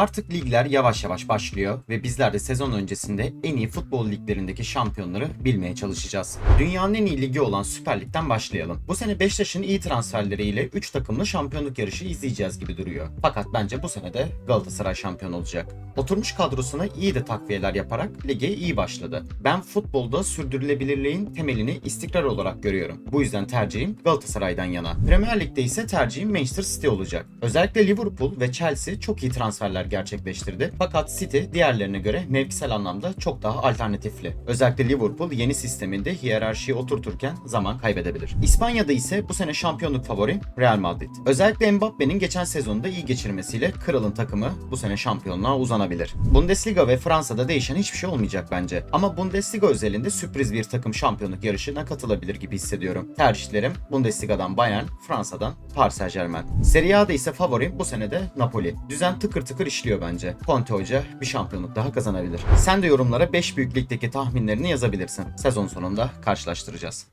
Artık ligler yavaş yavaş başlıyor ve bizler de sezon öncesinde en iyi futbol liglerindeki şampiyonları bilmeye çalışacağız. Dünyanın en iyi ligi olan Süper Lig'den başlayalım. Bu sene Beşiktaş'ın iyi transferleriyle 3 takımlı şampiyonluk yarışı izleyeceğiz gibi duruyor. Fakat bence bu sene de Galatasaray şampiyon olacak. Oturmuş kadrosuna iyi de takviyeler yaparak lige iyi başladı. Ben futbolda sürdürülebilirliğin temelini istikrar olarak görüyorum. Bu yüzden tercihim Galatasaray'dan yana. Premier Lig'de ise tercihim Manchester City olacak. Özellikle Liverpool ve Chelsea çok iyi transferler gerçekleştirdi. Fakat City diğerlerine göre mevkisel anlamda çok daha alternatifli. Özellikle Liverpool yeni sisteminde hiyerarşiyi oturturken zaman kaybedebilir. İspanya'da ise bu sene şampiyonluk favori Real Madrid. Özellikle Mbappe'nin geçen sezonda iyi geçirmesiyle kralın takımı bu sene şampiyonluğa uzanabilir. Bundesliga ve Fransa'da değişen hiçbir şey olmayacak bence. Ama Bundesliga özelinde sürpriz bir takım şampiyonluk yarışına katılabilir gibi hissediyorum. Tercihlerim Bundesliga'dan Bayern, Fransa'dan Paris Saint Germain. Serie A'da ise favorim bu sene de Napoli. Düzen tıkır tıkır işliyor bence. Conte Hoca bir şampiyonluk daha kazanabilir. Sen de yorumlara 5 büyük ligdeki tahminlerini yazabilirsin. Sezon sonunda karşılaştıracağız.